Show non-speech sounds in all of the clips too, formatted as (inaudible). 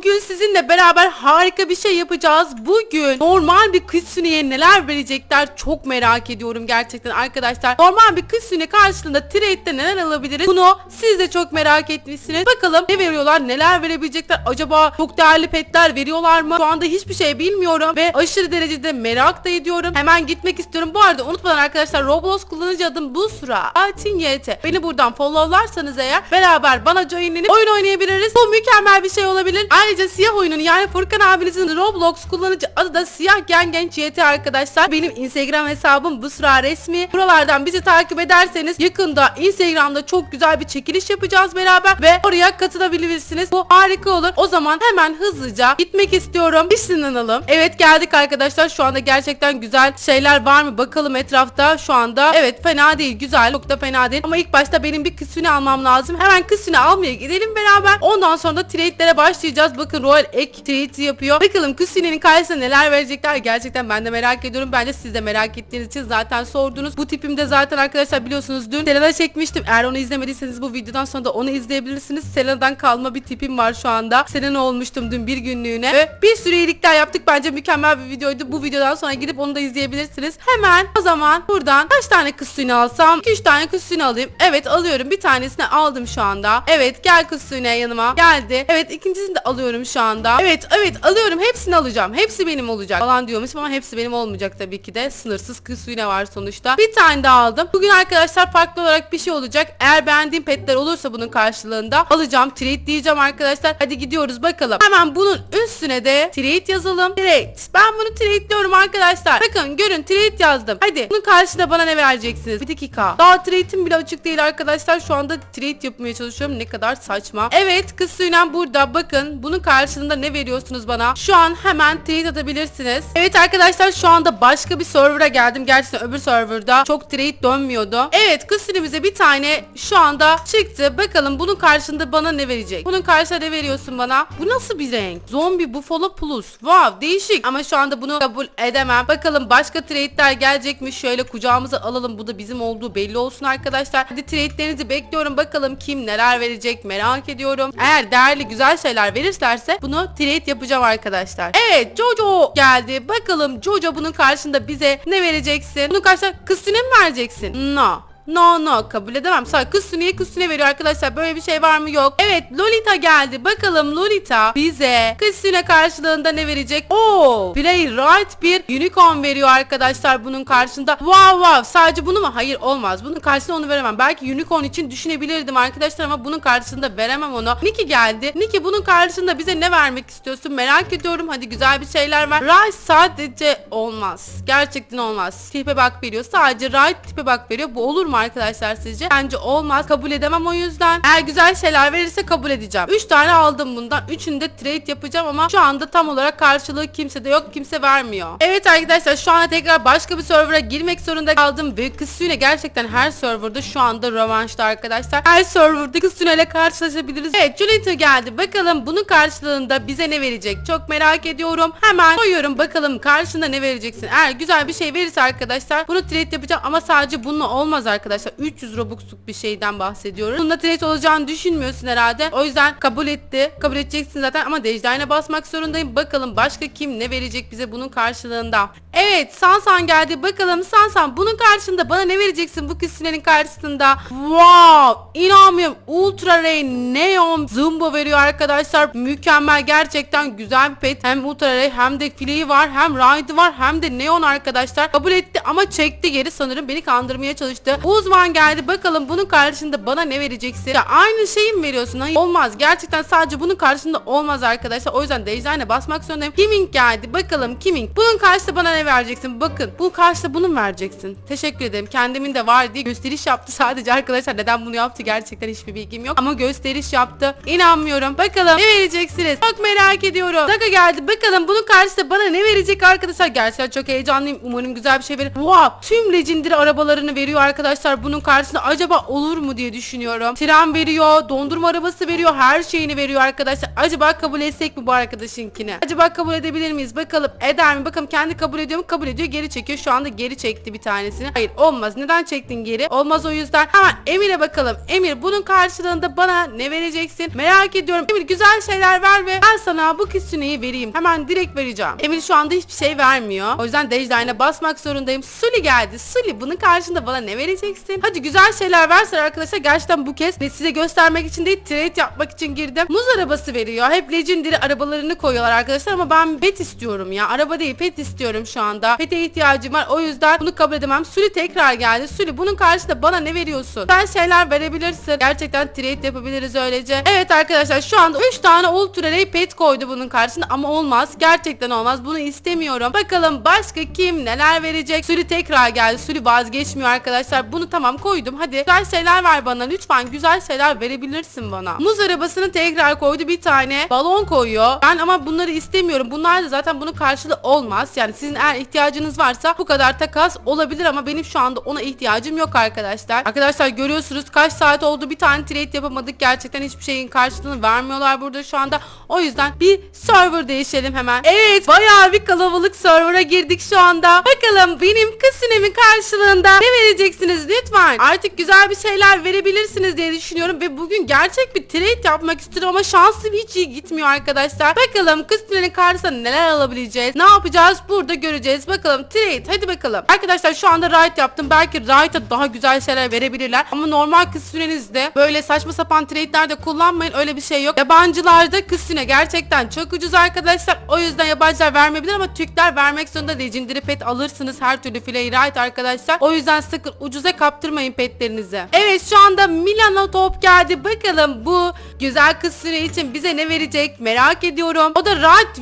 Bugün sizinle beraber harika bir şey yapacağız. Bugün normal bir kız süneye neler verecekler çok merak ediyorum gerçekten arkadaşlar. Normal bir kız süne karşılığında trade'de neler alabiliriz? Bunu siz de çok merak etmişsiniz. Bakalım ne veriyorlar neler verebilecekler? Acaba çok değerli petler veriyorlar mı? Şu anda hiçbir şey bilmiyorum ve aşırı derecede merak da ediyorum. Hemen gitmek istiyorum. Bu arada unutmadan arkadaşlar Roblox kullanıcı adım Busra. Altin YT. Beni buradan followlarsanız eğer beraber bana joinlenip oyun oynayabiliriz. Bu mükemmel bir şey olabilir. Ayrıca siyah oyunun yani Furkan abinizin Roblox kullanıcı adı da siyah gen genç YT arkadaşlar. Benim Instagram hesabım Busra resmi. Buralardan bizi takip ederseniz yakında Instagram'da çok güzel bir çekiliş yapacağız beraber ve oraya katılabilirsiniz. Bu harika olur. O zaman hemen hızlıca gitmek istiyorum. Işınlanalım. Evet geldik arkadaşlar. Şu anda gerçekten güzel şeyler var mı? Bakalım etrafta şu anda. Evet fena değil. Güzel. Çok da fena değil. Ama ilk başta benim bir kısmını almam lazım. Hemen kısmını almaya gidelim beraber. Ondan sonra trade'lere başlayacağız. Bakın Royal ek trade yapıyor. Bakalım Kusine'nin karşısına neler verecekler. Gerçekten ben de merak ediyorum. Bence siz de merak ettiğiniz için zaten sordunuz. Bu tipimde zaten arkadaşlar biliyorsunuz dün Selena çekmiştim. Eğer onu izlemediyseniz bu videodan sonra da onu izleyebilirsiniz. Selena'dan kalma bir tipim var şu anda. Selena olmuştum dün bir günlüğüne. Ve bir sürü iyilikler yaptık. Bence mükemmel bir videoydu. Bu videodan sonra gidip onu da izleyebilirsiniz. Hemen o zaman buradan kaç tane kız alsam? 2-3 tane kız alayım. Evet alıyorum. Bir tanesini aldım şu anda. Evet gel kız yanıma. Geldi. Evet ikincisini de alıyorum şu anda. Evet evet alıyorum. Hepsini alacağım. Hepsi benim olacak. Falan diyormuşum ama hepsi benim olmayacak tabii ki de. Sınırsız kız suyuna var sonuçta. Bir tane daha aldım. Bugün arkadaşlar farklı olarak bir şey olacak. Eğer beğendiğim petler olursa bunun karşılığında alacağım. Trade diyeceğim arkadaşlar. Hadi gidiyoruz bakalım. Hemen bunun üstüne de trade yazalım. Trade. Ben bunu trade diyorum arkadaşlar. Bakın görün trade yazdım. Hadi bunun karşılığında bana ne vereceksiniz? Bir dakika. Daha trade'im bile açık değil arkadaşlar. Şu anda trade yapmaya çalışıyorum. Ne kadar saçma. Evet kız suyla burada. Bakın bunun karşılığında ne veriyorsunuz bana? Şu an hemen trade atabilirsiniz. Evet arkadaşlar şu anda başka bir server'a geldim. Gerçekten öbür serverda çok trade dönmüyordu. Evet kız suyumuza bir tane şu anda çıktı. Bakalım bunun karşılığında bana ne verecek? Bunun karşılığında ne veriyorsun bana? Bu nasıl bir renk? Zombi Buffalo Plus. Wow değişik. Ama şu anda bunu kabul edemem. Bakalım başka trade'ler gelecek mi? Şöyle kucağımıza alalım. Bu da bizim olduğu belli olsun arkadaşlar. Hadi trade'lerinizi bekliyorum. Bakalım kim neler verecek merak ediyorum. Eğer değerli güzel şeyler verirlerse bunu trade yapacağım arkadaşlar. Evet Jojo geldi. Bakalım Jojo bunun karşında bize ne vereceksin? Bunun karşında kızını mı vereceksin? No. No no kabul edemem. Sadece kız süneye kız süne veriyor arkadaşlar. Böyle bir şey var mı? Yok. Evet Lolita geldi. Bakalım Lolita bize kız süne karşılığında ne verecek? Oo, Play Right bir unicorn veriyor arkadaşlar bunun karşında. Wow wow. Sadece bunu mu? Hayır olmaz. Bunun karşısında onu veremem. Belki unicorn için düşünebilirdim arkadaşlar ama bunun karşısında veremem onu. Niki geldi. Niki bunun karşısında bize ne vermek istiyorsun? Merak ediyorum. Hadi güzel bir şeyler ver. Right sadece olmaz. Gerçekten olmaz. Tipe bak veriyor. Sadece right tipe bak veriyor. Bu olur mu arkadaşlar sizce? Bence olmaz. Kabul edemem o yüzden. Eğer güzel şeyler verirse kabul edeceğim. 3 tane aldım bundan. Üçünü de trade yapacağım ama şu anda tam olarak karşılığı kimse de yok. Kimse vermiyor. Evet arkadaşlar şu anda tekrar başka bir server'a girmek zorunda kaldım. Ve suyuna gerçekten her serverda şu anda rövanşta arkadaşlar. Her serverda kız suyuna karşılaşabiliriz. Evet Julita geldi. Bakalım bunun karşılığında bize ne verecek? Çok merak ediyorum. Hemen koyuyorum bakalım karşında ne vereceksin. Eğer güzel bir şey verirse arkadaşlar bunu trade yapacağım ama sadece bununla olmaz arkadaşlar. 300 Robux'luk bir şeyden bahsediyoruz. Bunda trade olacağını düşünmüyorsun herhalde. O yüzden kabul etti. Kabul edeceksin zaten ama Dejday'ına basmak zorundayım. Bakalım başka kim ne verecek bize bunun karşılığında. Evet Sansan geldi. Bakalım Sansan bunun karşında bana ne vereceksin bu kısımların karşısında? Wow! İnanmıyorum. Ultra Ray Neon Zumba veriyor arkadaşlar. Mükemmel. Gerçekten güzel bir pet. Hem Ultra Ray hem de Flea'yı var. Hem Ride'ı var. Hem de Neon arkadaşlar. Kabul etti ama çekti geri sanırım. Beni kandırmaya çalıştı. Uzman geldi. Bakalım bunun karşında bana ne vereceksin? Ya aynı şeyi mi veriyorsun? Hayır. Olmaz. Gerçekten sadece bunun karşında olmaz arkadaşlar. O yüzden Dejday'ına basmak zorundayım. Kiming geldi. Bakalım Kiming. Bunun karşısında bana ne vereceksin? Bakın bu karşıda bunu mu vereceksin? Teşekkür ederim. Kendimin de var diye gösteriş yaptı (laughs) sadece arkadaşlar. Neden bunu yaptı gerçekten hiçbir bilgim yok. Ama gösteriş yaptı. İnanmıyorum. Bakalım ne vereceksiniz? Çok merak ediyorum. Taka geldi. Bakalım bunun karşısında bana ne verecek arkadaşlar? Gerçekten çok heyecanlıyım. Umarım güzel bir şey verir. Wow! Tüm legendary arabalarını veriyor arkadaşlar. Bunun karşısında acaba olur mu diye düşünüyorum. Tren veriyor. Dondurma arabası veriyor. Her şeyini veriyor arkadaşlar. Acaba kabul etsek mi bu arkadaşınkini? Acaba kabul edebilir miyiz? Bakalım eder mi? Bakalım kendi kabul ediyor mu? Kabul ediyor. Geri çekiyor. Şu anda geri çekti bir tanesini. Hayır olmaz. Neden çektin geri? Olmaz o yüzden. Hemen Emir'e bakalım. Emir bunun karşılığında bana ne vereceksin? Merak ediyorum. Emir güzel şeyler ver ve ben sana bu küsüneyi vereyim. Hemen direkt vereceğim. Emir şu anda hiçbir şey vermiyor. O yüzden Dejder'ine basmak zorundayım. Suli geldi. Suli bunun karşında bana ne vereceksin? Hadi güzel şeyler versen arkadaşlar. Gerçekten bu kez ve size göstermek için değil trade yapmak için girdim. Muz arabası veriyor. Hep legendary arabalarını koyuyorlar arkadaşlar ama ben pet istiyorum ya. Araba değil pet istiyorum şu anda. Pete ihtiyacım var. O yüzden bunu kabul edemem. Suli tekrar geldi. Suli bunun karşında bana ne veriyorsun? Sen şeyler verebilirsin. Gerçekten trade yapabiliriz öylece. Evet arkadaşlar şu anda 3 tane ultra ray pet koydu bunun karşısında ama olmaz. Gerçekten olmaz. Bunu istemiyorum. Bakalım başka kim neler verecek? Suli tekrar geldi. Suli vazgeçmiyor arkadaşlar. Bunu tamam koydum. Hadi güzel şeyler ver bana. Lütfen güzel şeyler verebilirsin bana. Muz arabasını tekrar koydu. Bir tane balon koyuyor. Ben ama bunları istemiyorum. Bunlar da zaten bunun karşılığı olmaz. Yani sizin eğer ihtiyacınız varsa bu kadar takas olabilir ama benim şu anda ona ihtiyacım yok arkadaşlar. Arkadaşlar görüyorsunuz kaç saat oldu bir tane trade yapamadık. Gerçekten hiçbir şeyin karşılığını vermiyorlar burada şu anda. O yüzden bir server değişelim hemen. Evet bayağı bir kalabalık server'a girdik şu anda. Bakalım benim kısınemin karşılığında ne vereceksiniz lütfen. Artık güzel bir şeyler verebilirsiniz diye düşünüyorum ve bugün gerçek bir trade yapmak istiyorum ama şansım hiç iyi gitmiyor arkadaşlar. Bakalım kısmenin karşısında neler alabileceğiz. Ne yapacağız burada göreceğiz. Bakalım trade hadi bakalım. Arkadaşlar şu anda right yaptım. Belki right'a daha güzel şeyler verebilirler. Ama normal kız sürенizde böyle saçma sapan trade'lerde kullanmayın. Öyle bir şey yok. Yabancılarda kız süre gerçekten çok ucuz arkadaşlar. O yüzden yabancılar vermeyebilir ama Türkler vermek zorunda legendary pet alırsınız. Her türlü fileyi right arkadaşlar. O yüzden sakın ucuza kaptırmayın petlerinizi. Evet şu anda Milano top geldi. Bakalım bu güzel kız süre için bize ne verecek merak ediyorum. O da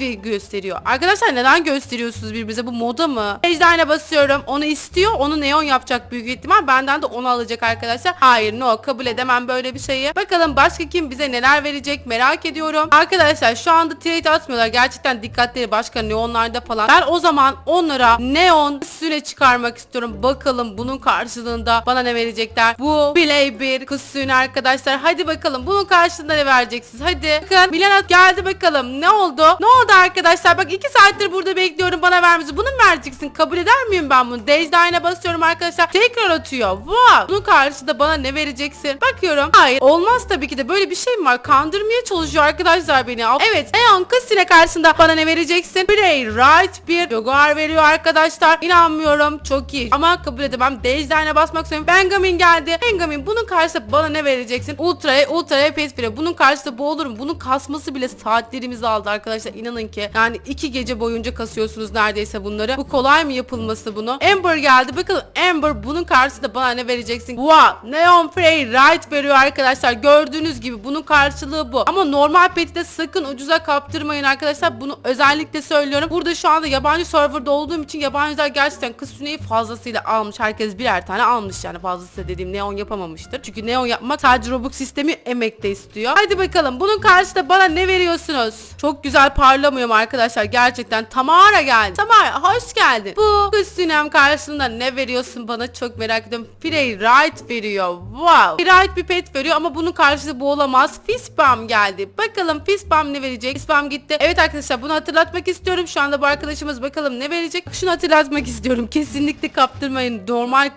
ve gösteriyor. Arkadaşlar neden gösteriyorsunuz birbirinize? Bu moda mı? Ejderine basıyorum. Onu istiyor. Onu neon yapacak büyük ihtimal. Benden de onu alacak arkadaşlar. Hayır no kabul edemem böyle bir şeyi. Bakalım başka kim bize neler verecek merak ediyorum. Arkadaşlar şu anda trade atmıyorlar. Gerçekten dikkatleri başka neonlarda falan. Ben o zaman onlara neon süre çıkarmak istiyorum. Bakalım bunun karşılığında bana ne verecekler. Bu Play bir kız arkadaşlar. Hadi bakalım bunun karşılığında ne vereceksiniz? Hadi. Bakın Milanat geldi bakalım. Ne oldu? Ne oldu arkadaşlar? Bak iki saattir burada bekliyorum bana vermesi. Bunu mu vereceksin? Kabul eder miyim ben bunu? Dejdain'e basıyorum arkadaşlar. Tekrar atıyor. Wow. Bunun karşısında bana ne vereceksin? Bakıyorum. Hayır. Olmaz tabii ki de. Böyle bir şey mi var? Kandırmaya çalışıyor arkadaşlar beni. Evet. Eon Kısine karşısında bana ne vereceksin? Play right bir Jaguar veriyor arkadaşlar. İnanmıyorum. Çok iyi. Ama kabul edemem. Dejdain'e basmak istiyorum. Benjamin geldi. Benjamin bunun karşısında bana ne vereceksin? Ultra'ya Ultra'ya pes veriyor. Bunun karşısında bu olur mu? Bunun kasması bile saatlerimizi aldı arkadaşlar. İnanın ki. Yani iki gece boyunca kasıyorsunuz neredeyse bunları. Bu kolay mı yapılması bunu? Amber geldi. Bakalım Amber bunun karşısında bana ne vereceksin? Wow. Neon Frey right veriyor arkadaşlar. Gördüğünüz gibi bunun karşılığı bu. Ama normal peti de sakın ucuza kaptırmayın arkadaşlar. Bunu özellikle söylüyorum. Burada şu anda yabancı serverda olduğum için yabancılar gerçekten kız fazlasıyla almış. Herkes birer tane almış yani fazlası dediğim neon yapamamıştır. Çünkü neon yapmak sadece Robux sistemi emek de istiyor. Hadi bakalım bunun karşısında bana ne veriyorsunuz? Çok güzel parlamıyorum arkadaşlar. Gerçekten Tamara geldi. Tamara hoş geldin. Bu sünem karşılığında ne veriyorsun bana çok merak ediyorum. Frey right veriyor. Wow. Right bir pet veriyor ama bunun karşılığı bu olamaz. Fistbomb geldi. Bakalım Fistbomb ne verecek? Fistbomb gitti. Evet arkadaşlar bunu hatırlatmak istiyorum. Şu anda bu arkadaşımız bakalım ne verecek? Şunu hatırlatmak istiyorum. Kesinlikle kaptırmayın. Normal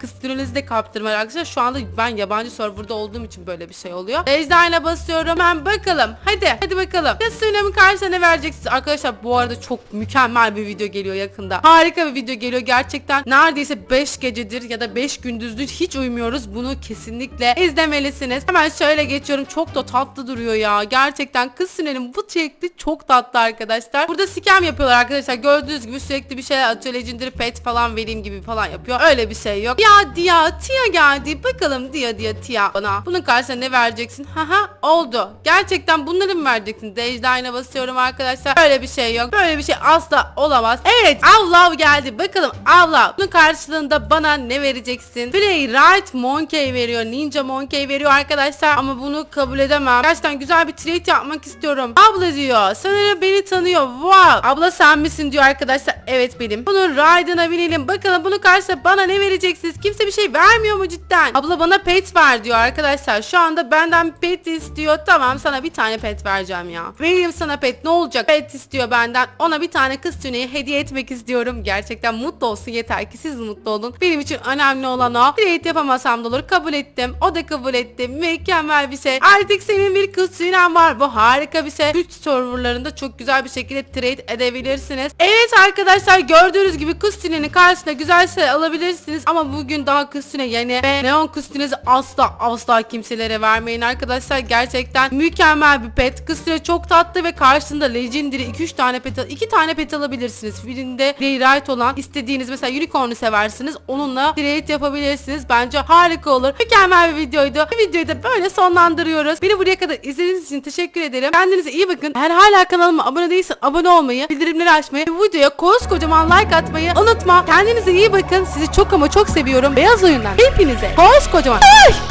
de kaptırmayın arkadaşlar. Şu anda ben yabancı serverda olduğum için böyle bir şey oluyor. Ejderha basıyorum. Hemen bakalım. Hadi. Hadi bakalım. Ya Sunem'in karşısına ne vereceksiniz? Arkadaşlar bu arada çok mükemmel bir video geliyor yakında. Harika bir video geliyor gerçekten. Neredeyse 5 gecedir ya da 5 gündüzdür hiç uyumuyoruz. Bunu kesinlikle izlemelisiniz. Hemen şöyle geçiyorum. Çok da tatlı duruyor ya. Gerçekten kız Sunem'in bu şekli çok tatlı arkadaşlar. Burada scam yapıyorlar arkadaşlar. Gördüğünüz gibi sürekli bir şeyler atıyor. Legendary pet falan vereyim gibi falan yapıyor. Öyle bir şey yok. Ya Tia geldi. Bakalım Dia Dia Tia bana. Bunun karşısına ne vereceksin? Haha oldu. Gerçekten bunları mı vereceksin? Dejdain'e basıyorum arkadaşlar. Böyle bir şey yok. Böyle bir şey asla olamaz. Evet Avlav geldi. Bakalım Avlav. Bunun karşılığında bana ne vereceksin? Playwright Monkey veriyor. Ninja Monkey veriyor arkadaşlar. Ama bunu kabul edemem. Gerçekten güzel bir trade yapmak istiyorum. Abla diyor. Sanırım beni tanıyor. Wow. Abla sen misin diyor arkadaşlar. Evet benim. Bunun ride'ına binelim. Bakalım bunun karşısında bana ne vereceksiniz? Kimse bir şey vermiyor mu cidden? Abla bana pet ver diyor arkadaşlar. Şu anda benden pet istiyor. Tamam sana bir tane pet vereceğim ya. Vereyim sana pet ne olacak? Pet istiyor benden. Ona bir tane kız tüneyi hediye etmek istiyorum. Gerçekten mutlu olsun yeter ki siz mutlu olun. Benim için önemli olan o. Trade yapamasam da olur. Kabul ettim. O da kabul etti. Mükemmel bir şey. Artık senin bir kız tünen var. Bu harika bir şey. Türk serverlarında çok güzel bir şekilde trade edebilirsiniz. Evet arkadaşlar gördüğünüz gibi kız tünenin karşısına güzel şey alabilirsiniz. Ama bugün daha kız tüne yani ve neon tünesi asla asla kimselere vermeyin arkadaşlar. Gerçekten mükemmel bir pet. Kız tüne çok tatlı ve karşısında legendary 2-3 tane pet al 2 tane pet alabilirsiniz. Birinde rewrite olan istediğiniz mesela unicorn'u seversiniz. Onunla trade yapabilirsiniz. Bence harika olur. Mükemmel bir videoydu. Bu videoyu da böyle sonlandırıyoruz. Beni buraya kadar izlediğiniz için teşekkür ederim. Kendinize iyi bakın. Eğer hala kanalıma abone değilsen abone olmayı, bildirimleri açmayı videoya koskocaman like atmayı unutma. Kendinize iyi bakın. Sizi çok ama çok seviyorum. Beyaz oyunlar. Hepinize koskocaman. Ay!